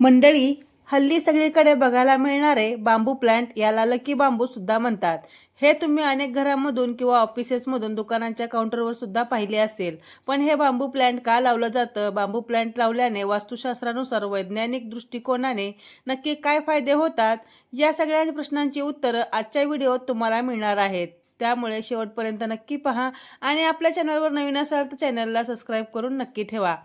मंडळी हल्ली सगळीकडे बघायला मिळणारे बांबू प्लांट याला लकी बांबू सुद्धा म्हणतात. हे तुम्ही अनेक घरांमधून किंवा ऑफिसेसमधून दुकानांच्या काउंटरवर सुद्धा पाहिले असेल. पण हे बांबू प्लांट का लावलं जातं? बांबू प्लांट लावल्याने वास्तुशास्त्रानुसार वैज्ञानिक दृष्टिकोनाने नक्की काय फायदे होतात? या सगळ्या प्रश्नांची उत्तरं आजच्या व्हिडिओत तुम्हाला मिळणार आहेत. त्यामुळे शेवटपर्यंत नक्की पहा. आणि आपल्या चॅनलवर नवीन असाल तर चॅनलला सबस्क्राईब करून नक्की ठेवा.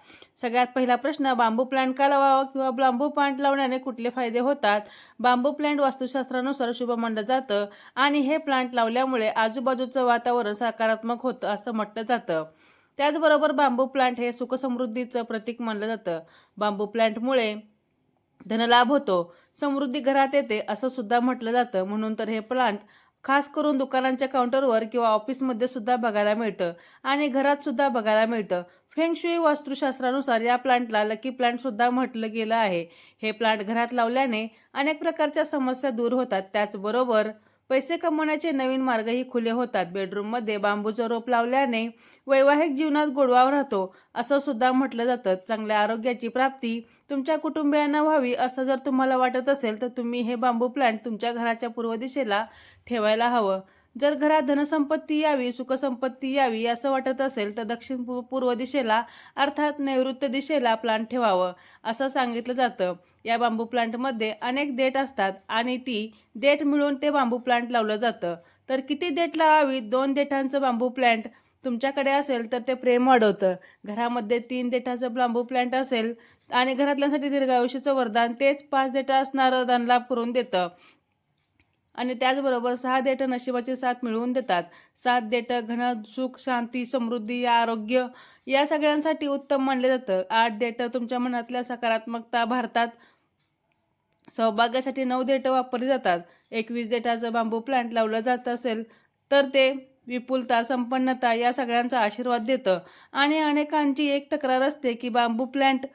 सगळ्यात पहिला प्रश्न बांबू प्लांट का लावावा किंवा बांबू प्लांट लावण्याने कुठले फायदे होतात? बांबू प्लांट वास्तुशास्त्रानुसार शुभ मानलं जातं आणि हे प्लांट लावल्यामुळे आजूबाजूचं वातावरण सकारात्मक होतं असं म्हटलं जातं. त्याचबरोबर बांबू प्लांट हे सुखसमृद्धीचं प्रतीक मानलं जातं. बांबू प्लांटमुळे धनलाभ होतो. समृद्धी घरात येते असं सुद्धा म्हटलं जातं. म्हणून तर हे प्लांट खास करून दुकानांच्या काउंटरवर किंवा ऑफिसमध्ये सुद्धा बघायला मिळतं आणि घरात सुद्धा बघायला मिळतं. फेंगशुई वास्तुशास्त्रानुसार या प्लांटला लकी प्लांट सुद्धा म्हटलं गेलं आहे. हे प्लांट घरात लावल्याने अनेक प्रकारच्या समस्या दूर होतात. त्याचबरोबर पैसे कमवण्याचे नवीन मार्गही खुले होतात. बेडरूममध्ये बांबूचं रोप लावल्याने वैवाहिक जीवनात गोडवा राहतो असं सुद्धा म्हटलं जातं. चांगल्या आरोग्याची प्राप्ती तुमच्या कुटुंबियांना व्हावी असं जर तुम्हाला वाटत असेल तर तुम्ही हे बांबू प्लांट तुमच्या घराच्या पूर्व दिशेला ठेवायला हवं. जर घरात धनसंपत्ती यावी सुखसंपत्ती यावी असं वाटत असेल तर दक्षिण पूर्व दिशेला अर्थात नैऋत्य दिशेला प्लांट ठेवावं असं सांगितलं जातं. या बांबू प्लांटमध्ये अनेक देठ असतात आणि ती देठ मिळून ते बांबू प्लांट लावलं जातं. तर किती देठ लावावी दोन देठांचं बांबू प्लांट तुमच्याकडे असेल तर ते प्रेम वाढवतं. घरामध्ये तीन देठाचं बांबू प्लांट असेल आणि घरातल्यांसाठी दीर्घायुष्याचं वरदान तेच पाच देठं असणारं धनलाभ करून देतं. आणि त्याचबरोबर सहा देठ नशिबाचे साथ मिळवून देतात. सात देठ घन सुख शांती समृद्धी आरोग्य या सगळ्यांसाठी उत्तम मानले जातं. आठ देठ तुमच्या मनातल्या सकारात्मकता भारतात. सौभाग्यासाठी नऊ देठ वापरली जातात. एकवीस देठाचं बांबू प्लांट लावलं जात असेल तर ते विपुलता संपन्नता या सगळ्यांचा आशीर्वाद देतं. आणि अनेकांची एक तक्रार असते की बांबू प्लांट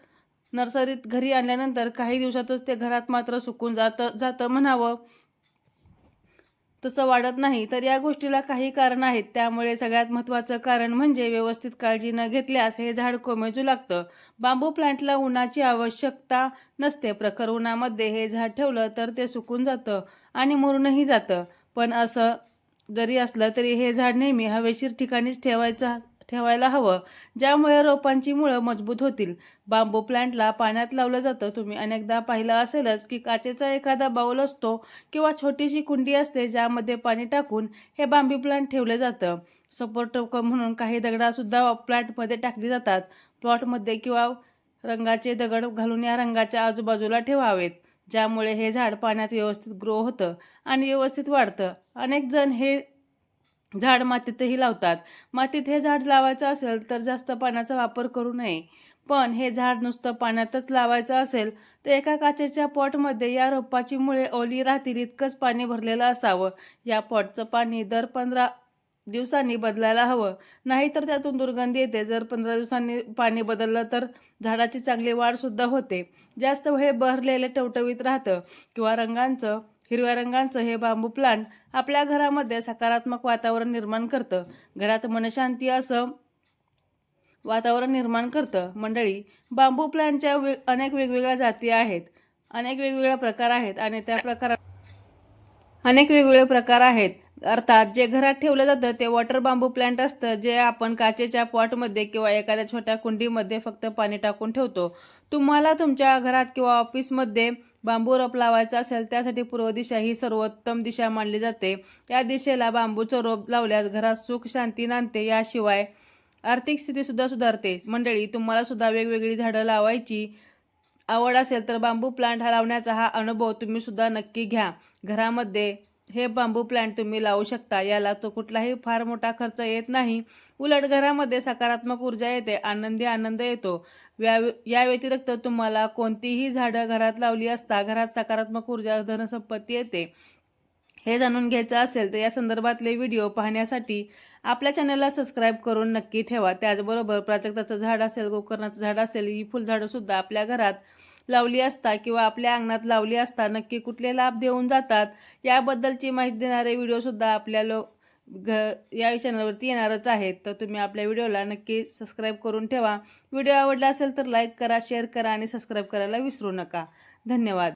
नर्सरीत घरी आणल्यानंतर काही दिवसातच ते घरात मात्र सुकून जातं जातं म्हणावं. तसं वाढत नाही. तर या गोष्टीला काही कारण आहेत. त्यामुळे सगळ्यात महत्त्वाचं कारण म्हणजे व्यवस्थित काळजी न घेतल्यास हे झाड कोमेजू लागतं. बांबू प्लांटला उन्हाची आवश्यकता नसते. प्रखर उन्हामध्ये हे झाड ठेवलं तर ते सुकून जातं आणि मरूनही जातं. पण असं जरी असलं तरी हे झाड नेहमी हवेशीर ठिकाणीच ठेवायचं ठेवायला हवं. ज्यामुळे रोपांची मुळं मजबूत होतील. बांबू प्लांटला पाण्यात लावलं जातं. तुम्ही अनेकदा पाहिलं असेलच की काचेचा एखादा बाऊल असतो किंवा छोटीशी कुंडी असते ज्यामध्ये पाणी टाकून हे बांबू प्लांट ठेवलं जातं. सपोर्ट म्हणून काही दगडासुद्धा प्लांटमध्ये टाकली जातात. प्लॉटमध्ये किंवा रंगाचे दगड घालून या रंगाच्या आजूबाजूला ठेवावेत. ज्यामुळे हे झाड पाण्यात व्यवस्थित ग्रो होतं आणि व्यवस्थित वाढतं. अनेक जण हे झाड मातीतही लावतात. मातीत हे झाड लावायचं असेल तर जास्त पाण्याचा वापर करू नये. पण हे झाड नुसतं पाण्यातच लावायचं असेल तर एका काचेच्या पॉटमध्ये या रोपाची मुळे ओली राहतील इतकंच पाणी भरलेलं असावं. या पॉटचं पाणी दर पंधरा दिवसांनी बदलायला हवं. नाहीतर त्यातून दुर्गंधी येते. जर पंधरा दिवसांनी पाणी बदललं तर झाडाची चांगली वाढसुद्धा होते. जास्त वेळ बहरलेले टवटवीत राहतं किंवा रंगांचं हिरव्या रंगांचं हे बांबू प्लांट आपल्या घरामध्ये सकारात्मक वातावरण निर्माण करतं. घरात मनशांती असं वातावरण निर्माण करतं. मंडळी बांबू प्लांटच्या वे अनेक वेगवेगळ्या जाती आहेत. अनेक वेगवेगळ्या प्रकार आहेत आणि त्या प्रकारात अनेक वेगवेगळे प्रकार आहेत. अर्थात जे घरात ठेवलं जातं ते वॉटर बांबू प्लांट असतं जे आपण काचेच्या पॉटमध्ये किंवा एखाद्या छोट्या कुंडीमध्ये फक्त पाणी टाकून ठेवतो. तुम्हाला तुमच्या घरात किंवा ऑफिसमध्ये बांबू रोप लावायचा असेल त्यासाठी पूर्व दिशा ही सर्वोत्तम दिशा मानली जाते. या दिशेला बांबूचं रोप लावल्यास घरात सुख शांती नांदते. याशिवाय आर्थिक स्थितीसुद्धा सुधारते. मंडळी तुम्हाला सुद्धा वेगवेगळी झाडं लावायची आवड असेल तर बांबू प्लांट हा लावण्याचा हा अनुभव तुम्हीसुद्धा नक्की घ्या. घरामध्ये हे बांबू प्लांट तुम्ही लावू शकता. याला तो कुठलाही फार मोठा खर्च येत नाही. उलट घरामध्ये सकारात्मक ऊर्जा येते. आनंदी आनंद येतो. या या व्यतिरिक्त तुम्हाला कोणतीही झाडं घरात लावली असता घरात सकारात्मक ऊर्जा धनसंपत्ती येते. हे जाणून घ्यायचं असेल तर या संदर्भातले व्हिडिओ पाहण्यासाठी आपल्या चॅनलला सबस्क्राईब करून नक्की ठेवा. त्याचबरोबर प्राजक्ताचं झाड असेल गोकर्णाचं झाड असेल ही फुलझाडंसुद्धा आपल्या घरात लावली असता किंवा आपल्या अंगणात लावली असता नक्की कुठले लाभ देऊन जातात याबद्दलची माहिती देणारे व्हिडिओसुद्धा आपल्या लो घ या चॅनलवरती येणारच आहेत. तर तुम्ही आपल्या व्हिडिओला नक्की सबस्क्राईब करून ठेवा. व्हिडिओ आवडला असेल तर लाईक करा शेअर करा आणि सबस्क्राईब करायला विसरू नका. धन्यवाद.